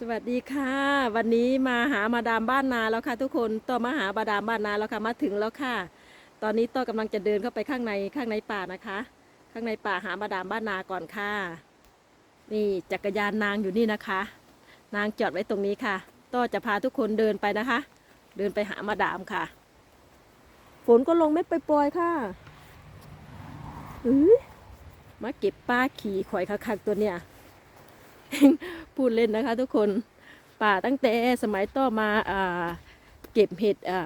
สวัสดีค่ะ วันนี้มาหามาดามบ้านนาแล้วค่ะ ทุกคนต่อมาหามาดามบ้านนาแล้วค่ะมาถึงแล้วค่ะ ตอนนี้ต่อกำลังจะเดินเข้าไปข้างในข้างในป่านะคะ ข้างในป่าหามาดามบ้านนาก่อนค่ะ นี่จักรยานนางอยู่นี่นะคะ นางจอดไว้ตรงนี้ค่ะต่อจะพาทุกคนเดินไปนะคะ เดินไปหามาดามค่ะ ฝนก็ลงไม่ไปปล่อยค่ะอือมาเก็บป้าขี่ข่อยคักๆตัวเนี้ย พูดเล่นนะคะ ทุกคนป่าตั้งแต่สมัยต่อมาอ่าเก็บเห็ดอ่า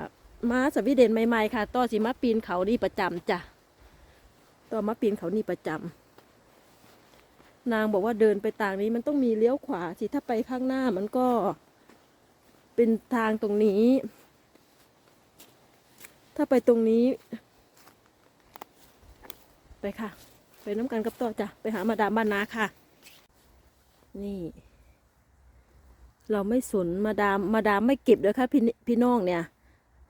มาสวีเดนใหม่ๆค่ะ ต่อสิมาปีนเขานี่ประจำจ้ะต่อมาปีนเขานี่ประจำนางบอกว่าเดินไปต่างนี้มันต้องมีเลี้ยวขวาสิถ้าไปข้างหน้ามันก็เป็นทางตรงนี้ ถ้าไปตรงนี้ ไปค่ะ ไปน้ำกันกับต่อจ้ะ ไปหามาดามบ้านนาค่ะ นี่ เราไม่สนมาดามมาดามไม่เก็บเลยค่ะพี่พี่น้องเนี่ย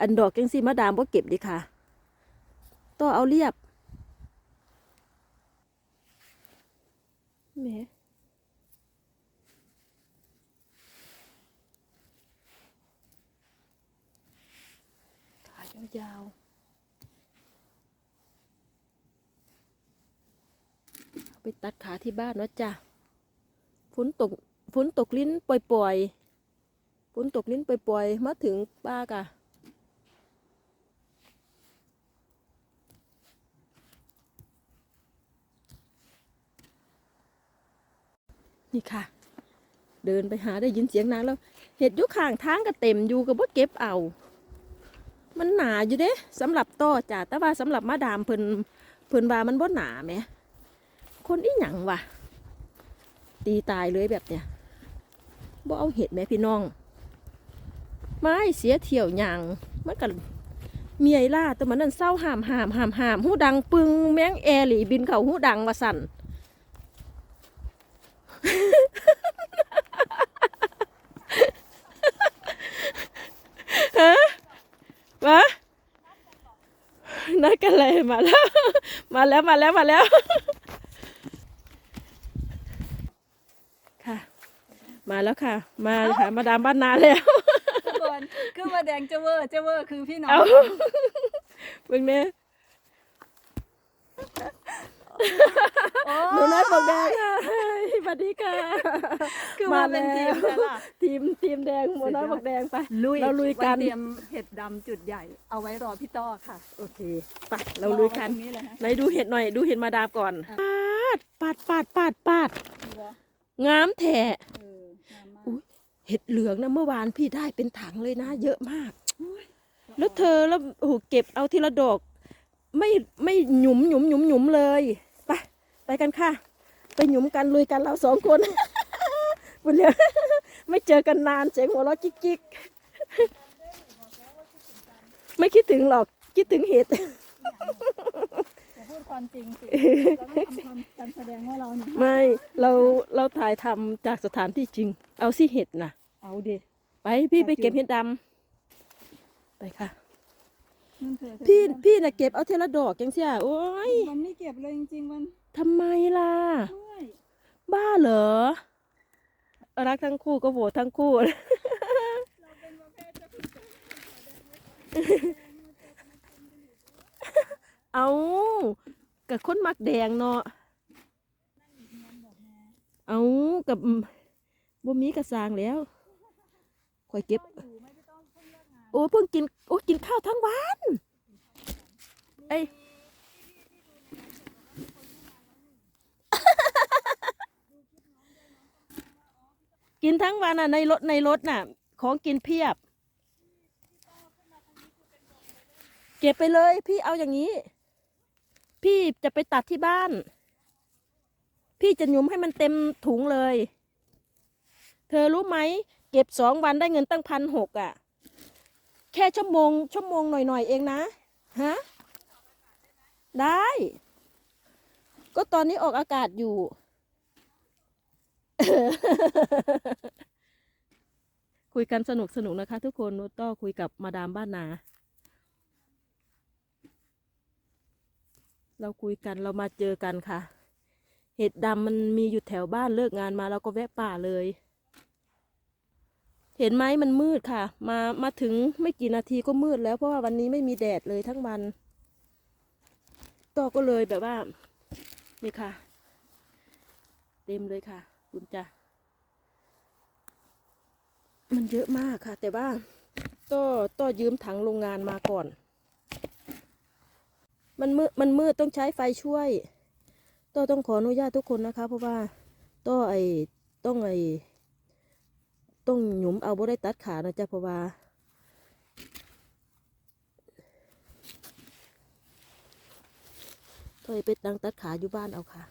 อันดอกจังสิมาดามก็เก็บดีค่ะต่อเอาเรียบแหมขายาวไปตัดขาที่บ้านนะจ้ะ ฝนตกฝนตกลิ้นปล่อยๆฝนตกลิ้นปล่อยๆมาถึงป้ากะนี่ค่ะ เดินไปหาได้ยินเสียงนางแล้ว เห็ดยุข้างทางก็เต็มอยู่ก็บ่เก็บเอา มันหนาอยู่เด้สำหรับต่อจ้ะแต่ว่าสำหรับมาดามเพิ่นเพิ่นว่ามันบ่หนาแหม คนอีหยังวะ ตีตายเลยแบบเนี้ยบ่เอาเห็ดแม่พี่น้องไม่เสียเที่ยวหยังมันกันเมียล่าแต่มันนั่นเศร้าหามหามหามหามหูดังปึงแมงแอหลีบินเขาหูดังว่าสั่นฮะวะนัดกันเลยมาแล้ว มาแล้วมาแล้วมาแล้ว ค่ะ มา แล้วค่ะ มาค่ะ มาดามบ้านนาแล้ว ทุกคนคือมาแดงเจาเวอร์เจาเวอร์คือพี่น้องเอาเบิ่งเนี่ยโอ้หนูน้อยบอกแดงค่ะสวัสดีค่ะ คือมาเป็นทีมแต่ละทีมทีมแดงหมูน้อยบอกแดงไปลุยเราลุยกันวัเตรียมเห็ดดำจุดใหญ่ เอาไว้รอพี่ต้อค่ะ โอเคไปเราลุยกันรอไว้ตรงนี้เลยนะไหนดูเห็ดหน่อย ดูเห็ดมาดามก่อนอะปาดปาดปาดปาดปาดงามแท้เอองามมากอุ๊ย เห็ดเหลืองนะเมื่อวานพี่ได้เป็นถังเลยนะ เยอะมาก แล้วเธอแล้วโอ้โหเก็บเอาทีละดอก ไม่ไม่หยุมหยุมหยุมหยุมเลยไปไปกันค่ะ ไปหยุมกันลุยกันเราสองคนบุญเหลือไม่เจอกันนานเสียงหัวเราะกิ๊กกิ๊กไม่คิดถึงหรอกคิดถึงเห็ดแต่พูดความจริงสิเราต้องทำความการแสดงว่าเราเนี่ยไม่เราเราถ่ายทำจากสถานที่จริง เอาสิเห็ดนะ เอาดิไปพี่ไปเก็บเห็ดดำไปค่ะนั่นคือพี่พี่น่ะเก็บเอาเทละดอกจังเสียโอ้ยมันไม่เก็บเลยจริงๆมันทำไมล่ะ เมื่อยบ้าเหรอ รักทั้งคู่ก็โหวตทั้งคู่เอากับคนมักแดงเนาะ เอากับบ่มีกระสางแล้ว คอยเก็บ โอ้เพิ่งกิน โอ้กินข้าวทั้งวัน ไอกินทั้งวันอะในรถในรถน่ะ ของกินเพียบ เก็บไปเลย พี่เอาอย่างนี้ พี่จะไปตัดที่บ้าน พี่จะหยุมให้มันเต็มถุงเลย เธอรู้ไหม เก็บสองวันได้เงินตั้งพันหกอะ แค่ชั่วโมง ชั่วโมงหน่อยๆเองนะ ฮะ ได้ ก็ตอนนี้ออกอากาศอยู่ คุยกันสนุกสนุกนะคะ ทุกคนนุชก็คุยกับมาดามบ้านนา เราคุยกันเรามาเจอกันค่ะ เห็ดดำมันมีอยู่แถวบ้านเลิกงานมาเราก็แวะป่าเลย เห็นไหมมันมืดค่ะ มามาถึงไม่กี่นาทีก็มืดแล้วเพราะว่าวันนี้ไม่มีแดดเลยทั้งวันต่อก็เลยแบบว่า นี่ค่ะ เต็มเลยค่ะ คุณจ้ะมันเยอะมากค่ะ แต่ว่าต่อต่อยืมถังโรงงานมาก่อน มันมืดมันมืดต้องใช้ไฟช่วยต่อต้องขออนุญาตทุกคนนะคะ เพราะว่าต่อไอต้องไอ ต้องหยุมเอาบ่ได้ตัดขานะจ๊ะเพราะว่าเคยไปดังตัดขาอยู่บ้านเอาค่ะ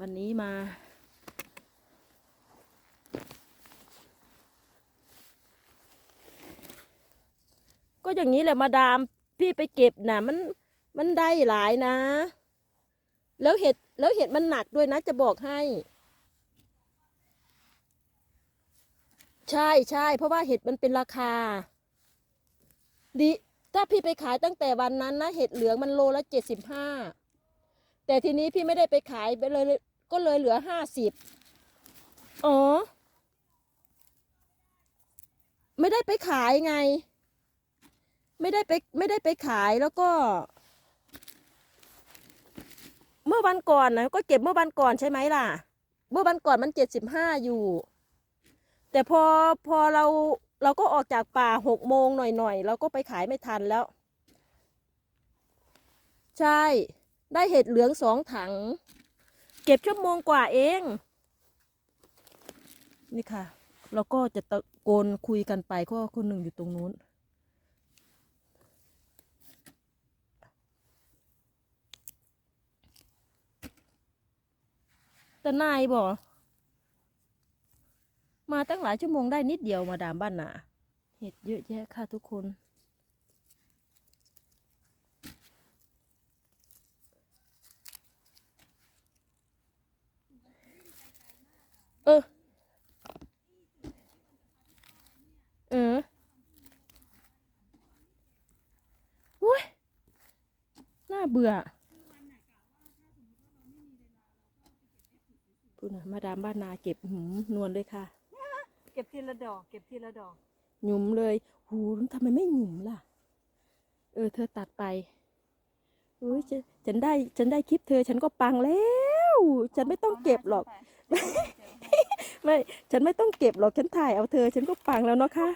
วันนี้มา ก็อย่างนี้แหละมาดามพี่ไปเก็บนะมันมันได้หลายนะ แล้วเห็ดแล้วเห็ดมันหนักด้วยนะจะบอกให้ ใช่ใช่เพราะว่าเห็ดมันเป็นราคา ดี ถ้าพี่ไปขายตั้งแต่วันนั้นนะเห็ดเหลืองมันโลละเจ็ดสิบห้าแต่ทีนี้พี่ไม่ได้ไปขายไปเลยก็เลยเหลือห้าสิบอ๋อ ไม่ได้ไปขายไง ไม่ได้ไปไม่ได้ไปขายแล้วก็ เมื่อวันก่อนนะก็เก็บเมื่อวันก่อนใช่ไหมล่ะ เมื่อวันก่อนมันเจ็ดสิบห้าอยู่ แต่พอพอเราเราก็ออกจากป่าหกโมงหน่อยๆเราก็ไปขายไม่ทันแล้ว ใช่ ได้เห็ดเหลืองสองถัง เก็บชั่วโมงกว่าเอง นี่ค่ะ เราก็จะตะโกนคุยกันไปก็คนหนึ่งอยู่ตรงนู้น แต่นายบอก มาตั้งหลายชั่วโมงได้นิดเดียวมาดามบ้านนาเห็ดเยอะแยะค่ะทุกคน เออ เอออุ้ยน่าเบื่อพูดนะมาดามบ้านนาเก็บหืมนวลเลยค่ะ ก็บทีละดอก เก็บทีละดอก หยุมเลย หูทำไมไม่หยุมล่ะ เออ เธอตัดไปอุ้ยฉันฉันได้ ฉันได้คลิปเธอ ฉันก็ปังแล้ว ฉันไม่ต้องเก็บหรอก ไม่ ฉันไม่ต้องเก็บหรอก ฉันถ่ายเอาเธอ ฉันก็ปังแล้วเนาะค่ะ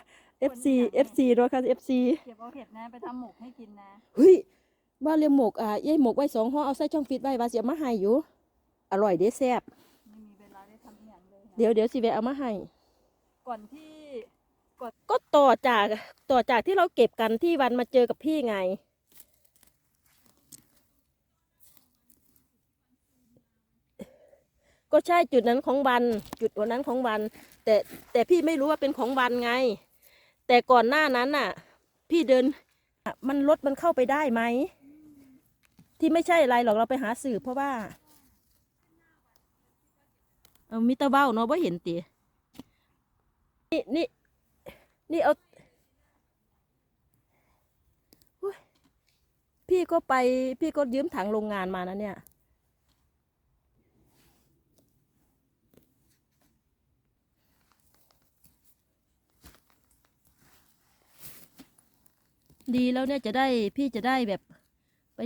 FC FC เนาะค่ะ FC เก็บเอาเห็ดนะไปทำหมกให้กินนะ เฮ้ยบ้านเรียมหมกอะเย้หมกไว้สองห่อเอาใส่ช่องฟิตไว้ว่าสิเอามาให้อยู่ อร่อยเด้แซ่บ ไม่มีเวลาได้ทำอหย่างเลยนะเดี๋ยวเดี๋ยวสิแวะเอามาให้ ก่อนที่ก็ต่อจากต่อจากที่เราเก็บกันที่วันมาเจอกับพี่ไง ก็ใช่จุดนั้นของวัน จุดวันนั้นของวัน แต่แต่พี่ไม่รู้ว่าเป็นของวันไง แต่ก่อนหน้านั้นน่ะ พี่เดินมันรถมันเข้าไปได้ไหม ที่ไม่ใช่อะไรหรอกเราไปหาสื่อเพราะว่า เอามิตรเบ้าเนาะว่าเห็นตี นี่นี่นี่เอาพี่ก็ไปพี่ก็ยืมถังโรงงานมานะเนี่ยดีแล้วเนี่ยจะได้พี่จะได้แบบไป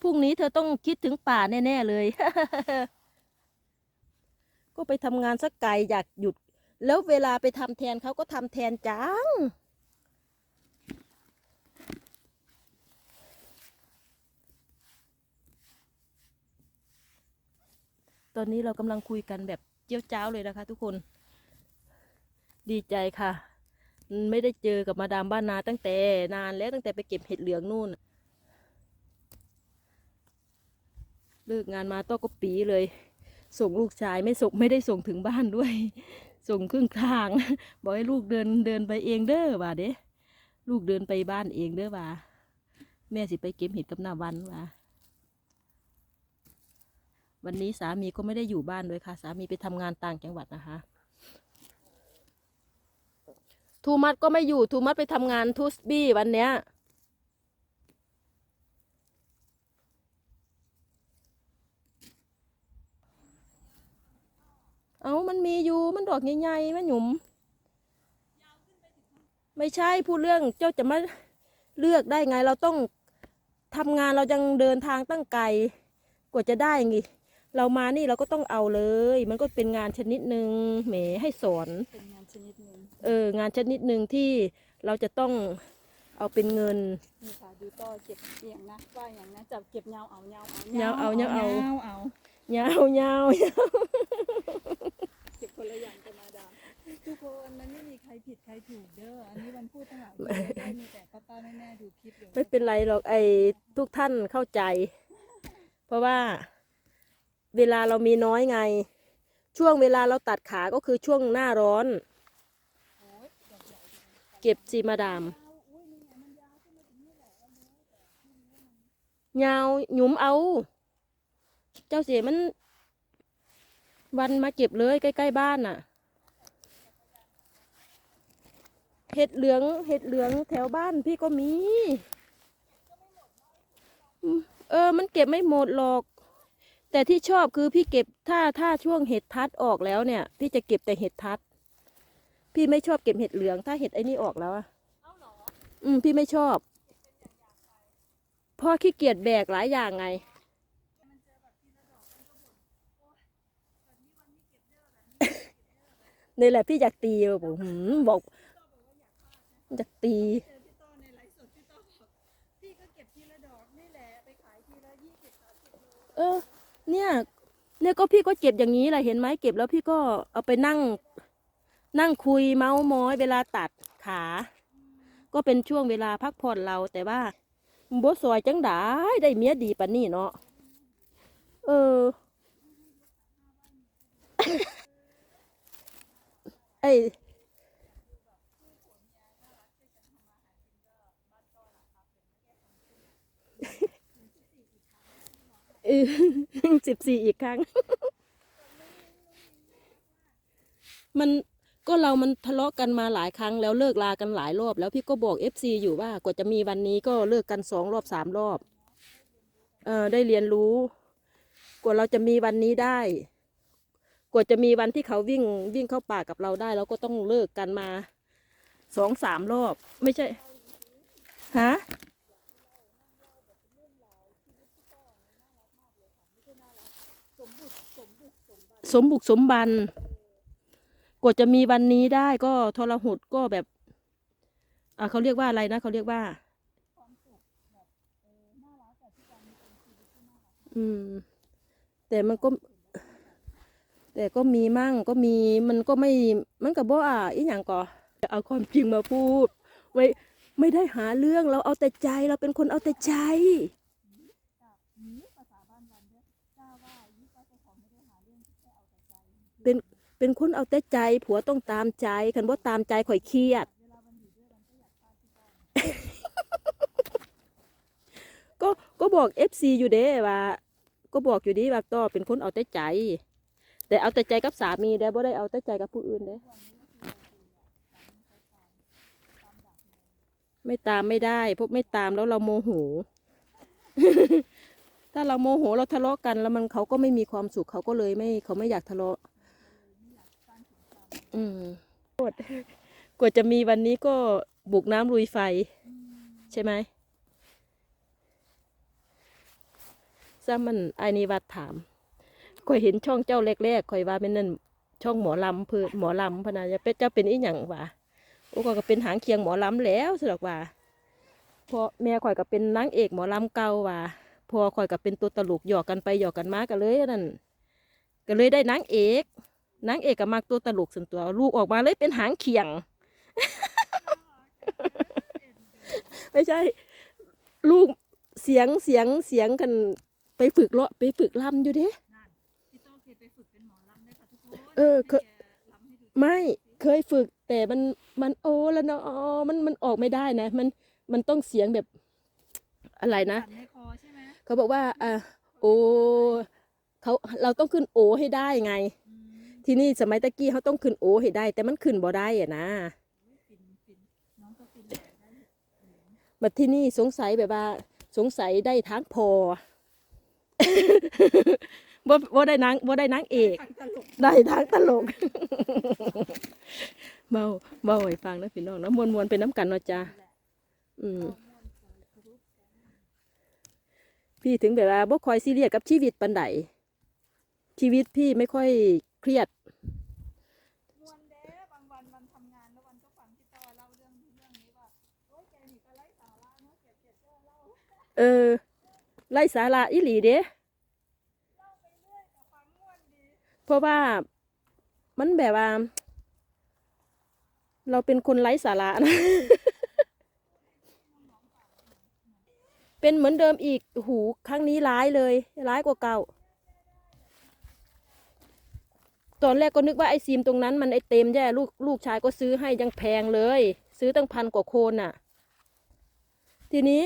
พรุ่งนี้เธอต้องคิดถึงป่าแน่ ๆ เลย ก็ไปทำงานสักไกลอยากหยุด แล้วเวลาไปทำแทนเขาก็ทำแทนจังตอนนี้เรากำลังคุยกันแบบเจียวจ้าวเลยนะคะ ทุกคน ดีใจค่ะ ไม่ได้เจอกับมาดามบ้านนาตั้งแต่นานแล้วตั้งแต่ไปเก็บเห็ดเหลืองนู่น เลิกงานมาต้อก็ปีเลย ส่งลูกชายไม่ส่งไม่ได้ส่งถึงบ้านด้วย ส่งครึ่งทาง บอกให้ลูกเดินเดินไปเองเด้อว่าเด้ลูกเดินไปบ้านเองเด้อว่า แม่สิไปเก็บเห็ดกับหน้าวันว่าวันนี้สามีก็ไม่ได้อยู่บ้านด้วยค่ะ สามีไปทำงานต่างจังหวัดนะคะทูมัดก็ไม่อยู่ทูมัดไปทำงานทูสบี้วันเนี้ย เอามันมีมันดอกใหญ่ๆแม่หยุมไม่ใช่พูดเรื่องเจ้าจะมาเลือกได้ไง เราต้องทำงานเรายังเดินทางตั้งไกลกว่าจะได้ไงเรามานี่เราก็ต้องเอาเลย มันก็เป็นงานชนิดหนึ่งแหมให้สอนเป็นงานชนิดหนึ่งเออ งานชนิดหนึ่งที่เราจะต้องเอาเป็นเงินนี่ค่ะดูต่อเก็บเอียงนะว่าอย่างนะจับเก็บเงาเอาเงาเอาเงาเอาเงาเอา เงาเอายาวยาวเก็บคนละอย่างกันมาดามทุกคนมันไม่มีใครผิดใครถูกเด้ออันนี้มันพูดทั้งหลายได้มีแต่ป้าป้าแม่แม่ดูคลิปอยู่ไม่เป็นไรหรอกไอ้ทุกท่านเข้าใจ เพราะว่า เวลาเรามีน้อยไง ช่วงเวลาเราตัดขาก็คือช่วงหน้าร้อนโอ้ยดอกใหญ่ดีเก็บซีมาดามเอาอุ้ยนี่ไงมันยาวขึ้นมาถึงนี่แหละยาวหยุมเอา เจ้าเสียมัน วันมาเก็บเลยใกล้ ๆ บ้านน่ะ เห็ดเหลืองเห็ดเหลืองแถวบ้านพี่ก็มีอืมเออ มันเก็บไม่หมดหรอก แต่ที่ชอบคือพี่เก็บถ้าถ้าช่วงเห็ดทัดออกแล้วเนี่ย พี่จะเก็บแต่เห็ดทัด พี่ไม่ชอบเก็บเห็ดเหลือง ถ้าเห็ดไอ้นี่ออกแล้วอะเอาเหรออืมพี่ไม่ชอบเพ่อขี้เกียจแบกหลายอย่างไง นี่แหละพี่อยากตีบอกหืมบอกอยากตีเออ เนี่ย เนี่ยก็พี่ก็เก็บอย่างนี้แหละเห็นไหมเก็บแล้วพี่ก็เอาไปนั่ง นั่งคุยเมาส์มอยเวลาตัดขา ก็เป็นช่วงเวลาพักผ่อนเราแต่ว่าบสวยจังได้ได้เมียดีปานนี่เนาะเออ ไอเออสิบสี่อีกครั้ง มันก็เรามันทะเลาะกันมาหลายครั้งแล้วเลิกลากันหลายรอบ แล้วพี่ก็บอกเอฟซีอยู่ว่ากว่าจะมีวันนี้ก็เลิกกันสองรอบสามรอบ เออได้เรียนรู้ กว่าเราจะมีวันนี้ได้ กว่าจะมีวันที่เขาวิ่งวิ่งเข้าป่ากับเราได้เราก็ต้องเลิกกันมาสองสามรอบ ไม่ใช่ฮะสมบุกสมบันกว่าจะมีวันนี้ได้ก็ทรหดก็แบบอ่าเขาเรียกว่าอะไรนะเขาเรียกว่าอืม แต่มันก็ แต่ก็มีมั่งก็มีมันก็ไม่มันกับบ่อะอีหยังก่อจะเอาความจริงมาพูด ไว้ไม่ได้หาเรื่องเราเอาแต่ใจเราเป็นคนเอาแต่ใจเป็นเป็นคนเอาแต่ใจ ผัวต้องตามใจคันว่าตามใจข่อยเครียดเวลาวันอยู่ด้วยกันก็อยากฆ่าที่บ้านก็ก็บอกเอฟซีอยู่เด้ว่า ก็บอกอยู่ดีว่าต่อเป็นคนเอาแต่ใจ แต่เอาแต่ใจกับสามีได้บ่ได้เอาแต่ใจกับผู้อื่นเด้ไม่ตามไม่ได้เพราะไม่ตามแล้วเราโมโห ถ้าเราโมโหเราทะเลาะกัน แล้วมันเขาก็ไม่มีความสุขเขาก็เลยไม่ เขาไม่อยากทะเลาะ อืมกดกว่าจะมีวันนี้ก็บุกน้ำลุยไฟ ใช่ไหมซ้ำมันไอนี่วัดถาม ข่อยเห็นช่องเจ้าแรกๆข่อยว่าเป็นนั่นช่องหมอลำเพื่อหมอลำพนาจะเป็นเจ้าเป็นอีหยังวะโอ้ก็ก็เป็นหางเคียงหมอลำแล้วสดอกว่าพอแม่ข่อยก็เป็นนางเอกหมอลำเก่าว่ะพอข่อยก็เป็นตัวตลกหยอกกันไปหยอกกันมากันเลยนั่นก็เลยได้นางเอกนางเอกก็มักตัวตลกส่วนตัวลูกออกมาเลยเป็นหางเคียง ไม่ใช่ ลูกเสียงเสียงเสียงกันไปฝึกเลาะไปฝึกลำอยู่เด้ ออเคยให้แกลำให้ดูไม่เคยฝึก แต่มันมันโอ้แล้วเนาะมันมันออกไม่ได้นะ มันมันต้องเสียงแบบอะไรนะสั่นในคอใช่ไหมเขาบอกว่าอ่าโอเขาเราต้องขึ้นโอให้ได้ไงอืมที่นี่สมัยตะกี้เขาต้องขึ้นโอให้ได้ แต่มันขึ้นบ่ได้อะนะฟินฟินน้องก็ฟินได้ได้บัดที่นี่สงสัยแบบว่า สงสัยได้ทั้งพอ บ่บ่ได้นางบ่ได้นางเอกทางตลกได้ทางตลก เบาเบาให้ฟังนะพี่น้องนะมวนมวนๆเป็นน้ำกันเนาะจ้าอืมพี่ถึงแบบว่าบ่ค่อยซีเรียสกับชีวิตปันใดชีวิตพี่ไม่ค่อยเครียดมวนเด้บางวันวันทำงานแล้ววันก็ฟังพี่ต่อเล่าเรื่องเรื่องนี้ว่าโอ้ยแกนี่ก็ไร้สาระเนาะเก็บเก็บเจ้าเล่าเออไล่สาระอีหลีเด้ เล่าไปเรื่อยแต่ฟังม่วนดี เพราะว่ามันแบบว่า เราเป็นคนไร้สาระนะ เป็นเหมือนเดิมอีกหูครั้งนี้ร้ายเลย ร้ายกว่าเก่า ตอนแรกก็นึกว่าไอซีมตรงนั้นมันไอเต็มแย่ลูกลูกชายก็ซื้อให้ยังแพงเลย ซื้อตั้งพันกว่าโคนน่ะ ทีนี้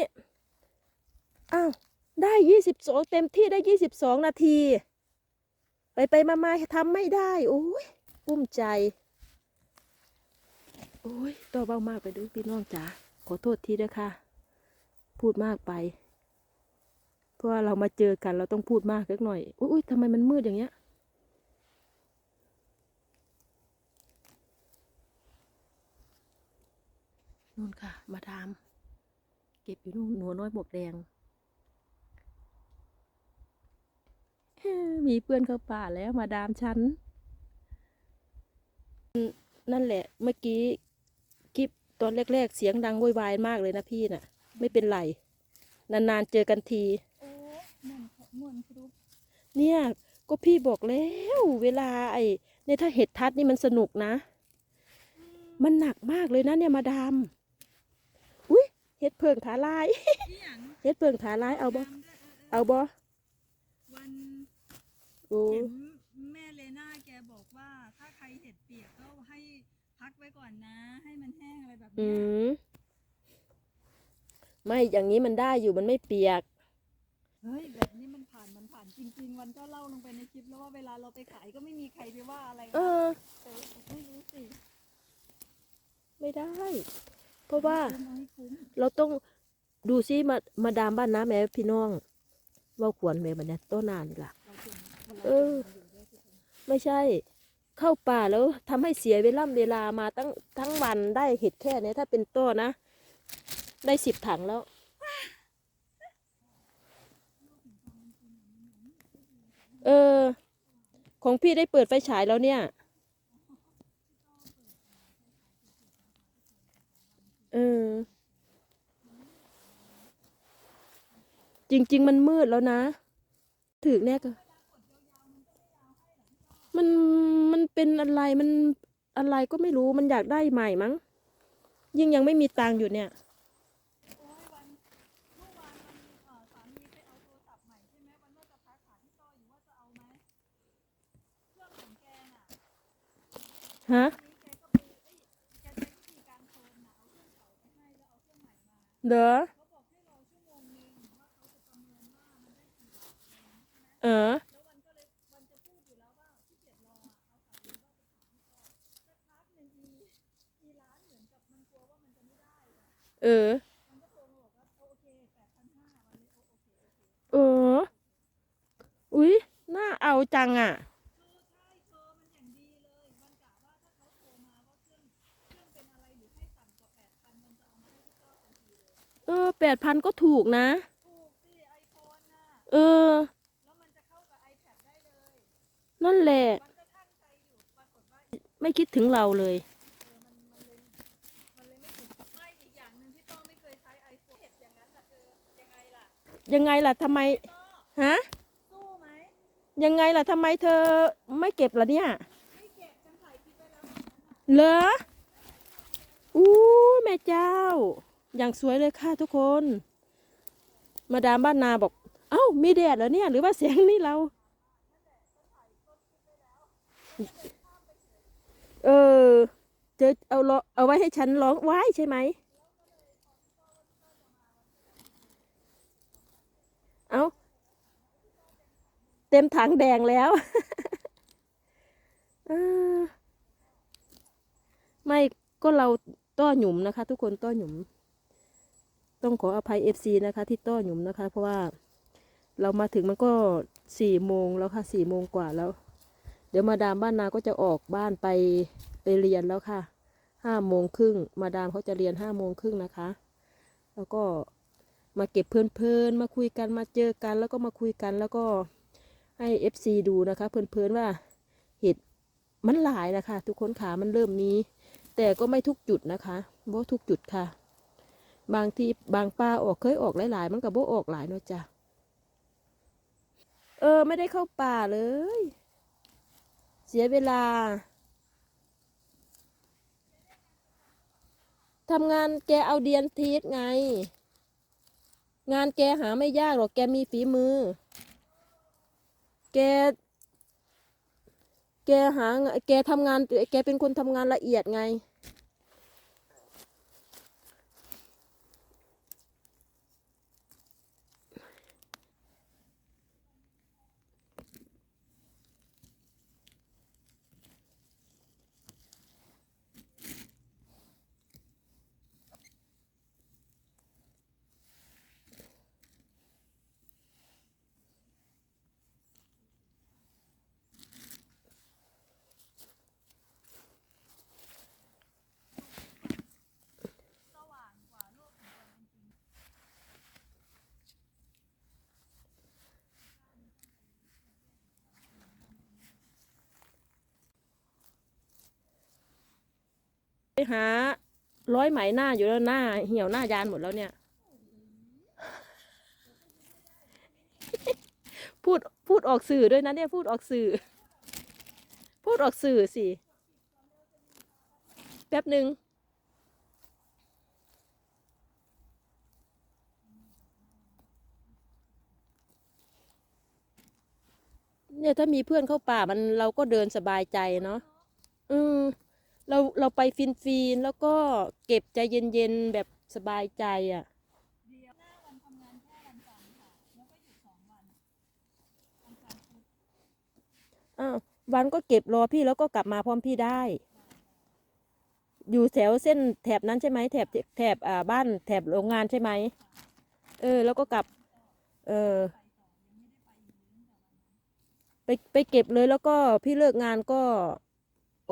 อ้าว ได้ยี่สิบสองเต็มที่ได้ยี่สิบสองนาที ไปไปมามาทำไม่ได้โอ้ยกุ้มใจโอ้ยต่อเบ้ามากไปดูพี่น้องจ๋าขอโทษทีด้วยค่ะ พูดมากไป เพราะว่าเรามาเจอกันเราต้องพูดมากเล็กหน่อยอุ้ยทำไมมันมืดอย่างเงี้ยนู่นค่ะ มาดาม เก็บอยู่นู่นหนูน้อยหมวกแดง เอ้อ มีเพื่อนเข้าป่าแล้วมาดามฉัน นั่นแหละ เมื่อกี้คลิปตอนแรก ๆ เสียงดังโวยวายมากเลยนะพี่น่ะ ไม่เป็นไร นาน ๆ เจอกันที เนี่ย ก็พี่บอกแล้ว เวลาไอ้ในถ้าเห็ดทัดนี่มันสนุกนะ มันหนักมากเลยนะเนี่ยมาดามอุ้ยเห็ดเพิงขาลาย เห็ดเพิงขาลายเอาบ่เอเอาบ่วันโอ้ เห็นแม่เลน่าแกบอกว่า ถ้าใครเห็ดเปียกก็ให้พักไว้ก่อนนะ ให้มันแห้งอะไรแบบอืเนี้ยมไม่อย่างนี้มันได้อยู่มันไม่เปียก เฮ้ยแบบนี้มันผ่านมันผ่านจริง ๆ วันก็เล่าลงไปในคลิปแล้วว่าเวลาเราไปขายก็ไม่มีใครไปว่าอะไรเอนะอแต่ไม่รู้สิไม่ได้ เพราะว่าคุ้มเอาให้คุ้มเราต้องดูซิมามาดามบ้านน้าแม่พี่น้อง เว่าขวนแม่บันเนี่ยต้นนานนี่ล่ะ เออ ไม่ใช่ เข้าป่าแล้วทำให้เสียเวลาเวลามาตั้งทั้งวันได้เห็ดแค่เนี้ยถ้าเป็นต้นนะ ได้สิบถังแล้ว เออ ของพี่ได้เปิดไฟฉายแล้วเนี่ย เออ จริง ๆ มันมืดแล้วนะ ถือแน่ก็ มันมันเป็นอะไรมันอะไรก็ไม่รู้มันอยากได้ใหม่มั้ง ยิ่งยังไม่มีตังอยู่เนี่ยฮะเด้อเออ เออ เออ อุ๊ย น่าเอาจังอะเออแปดพันก็ถูกนะ เออ นั่นแหละ ไม่คิดถึงเราเลย ยังไงล่ะทำไมต้อฮะสู้ไหมยังไงล่ะทำไมเธอไม่เก็บล่ะเนี่ยไม่เก็บฉันถ่ายคลิปไว้แล้วเหรออู้แม่เจ้า อย่างสวยเลยค่ะทุกคน มาดามบ้านนาบอก เอ้ามีแดดเหรอเนี่ย หรือว่าเสียงนี่เรา เออเจอเอาล้อเอาไว้ให้ฉันร้องไว้ใช่ไหม เอาเต็มถังแดงแล้วไม่ก็เราต้อหยุมนะคะ ทุกคนต้อหยุม ต้องขออภัยเอฟซีนะคะ ที่ต้อหยุมนะคะ เพราะว่าเรามาถึงมันก็สี่โมงแล้วค่ะสี่โมงกว่าแล้ว เดี๋ยวมาดามบ้านนาก็จะออกบ้านไปไปเรียนแล้วค่ะห้าโมงครึ่งมาดามเขาจะเรียนห้าโมงครึ่งนะคะ แล้วก็ มาเก็บเพลินๆมาคุยกันมาเจอกัน แล้วก็มาคุยกันแล้วก็ให้เอฟซีดูนะคะเพลินๆว่าเห็ดมันหลายนะคะ ทุกคนขามันเริ่มมี แต่ก็ไม่ทุกจุดนะคะโบทุกจุดค่ะ บางที่บางป้าออกเคยออกหลายๆ มันกับโบออกหลายเนาะจ้ะเออ ไม่ได้เข้าป่าเลย เสียเวลาทำงานแกเอาเดียนทีสไง งานแกหาไม่ยากหรอกแกมีฝีมือ แก แกหา แกทำงาน แกเป็นคนทำงานละเอียดไง สว่างกว่าโลกของความเป็นจริง ไปหาร้อยไหมหน้าอยู่แล้วหน้า เหี่ยวหน้ายานหมดแล้วเนี่ย พูดพูดออกสื่อด้วยนะเนี่ยพูดออกสื่อ พูดออกสื่อสิ แป๊บหนึ่งเนี่ยถ้ามีเพื่อนเข้าป่ามันเราก็เดินสบายใจเนาะอืม เราเราไปฟินฟีนแล้วก็เก็บใจเย็นๆแบบสบายใจอะ่ะอ้าววันก็เก็บรอพี่แล้วก็กลับมาพร้อมพี่ได้ อยู่แถวเส้นแถบนั้นใช่ไหมแถบแถบอ่าบ้านแถบโรงงานใช่ไหมเออ แล้วก็กลับ เออไปไปเก็บเลยแล้วก็พี่เลิกงานก็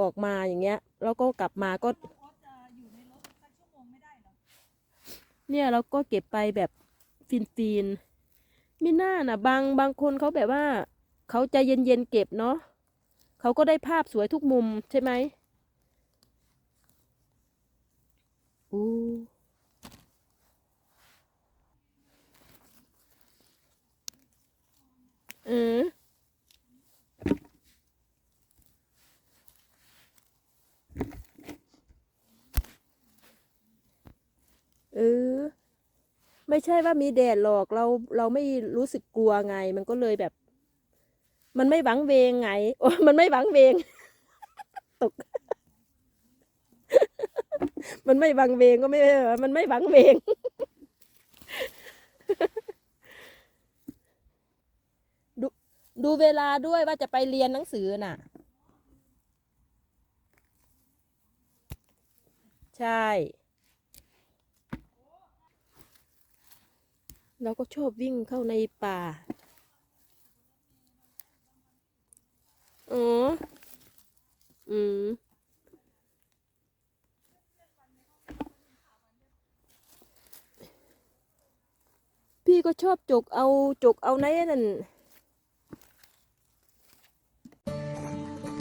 ออกมาอย่างเงี้ย แล้วก็กลับมาก็โค้ชจะอยู่ในรถสักชั่วโมงไม่ได้เหรอเนี่ยเราก็เก็บไปแบบฟินฟีนๆมิน่าน่ะบางบางคนเขาแบบว่าเขาใจเย็นๆเก็บเนาะเขาก็ได้ภาพสวยทุกมุมใช่ไหมอู้เออ เออ ไม่ใช่ว่ามีแดดหรอกเราเราไม่รู้สึกกลัวไง มันก็เลยแบบ มันไม่หวังเวงไงโอ้มันไม่หวังเวง ตก มันไม่หวังเวงก็ไม่มันไม่หวังเวงดูดูเวลาด้วยว่าจะไปเรียนหนังสือน่ะ ใช่ เราก็ชอบวิ่งเข้าในป่า อ๋อ อืม พี่ก็ชอบจกเอาจกเอาในนั่น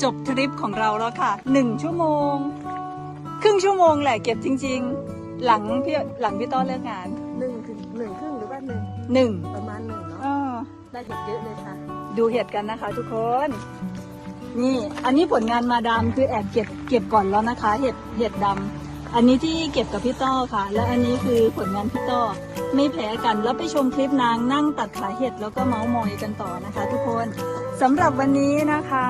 จบทริปของเราแล้วค่ะหนึ่งชั่วโมง ครึ่งชั่วโมงแหละเก็บจริง ๆ หลังพี่หลังพี่ต้อนเลิกงาน หนึ่งหนึ่งประมาณหนึ่งเนาะเออได้เห็ดเยอะเลยค่ะ ดูเห็ดกันนะคะ ทุกคน นี่ อันนี้ผลงานมาดามคือแอบเก็บเก็บก่อนแล้วนะคะ เห็ดเห็ดดำอันนี้ที่เก็บกับพี่ต้อค่ะ และอันนี้คือผลงานพี่ต้อไม่แพ้กันแล้วไปชมคลิปนางนั่งตัดสายเห็ดแล้วก็เมาส์มอยกันต่อนะคะ ทุกคนสำหรับวันนี้นะคะ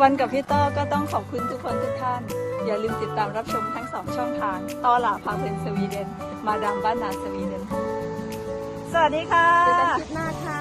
วันกับพี่ต้อก็ต้องขอบคุณทุกคนทุกท่าน อย่าลืมติดตามรับชมทั้งสองช่องทางต้อหล่าพาเพลินสวีเดน มาดามบ้านนาสวีเดน สวัสดีค่ะ เจอกันคลิปหน้าค่ะ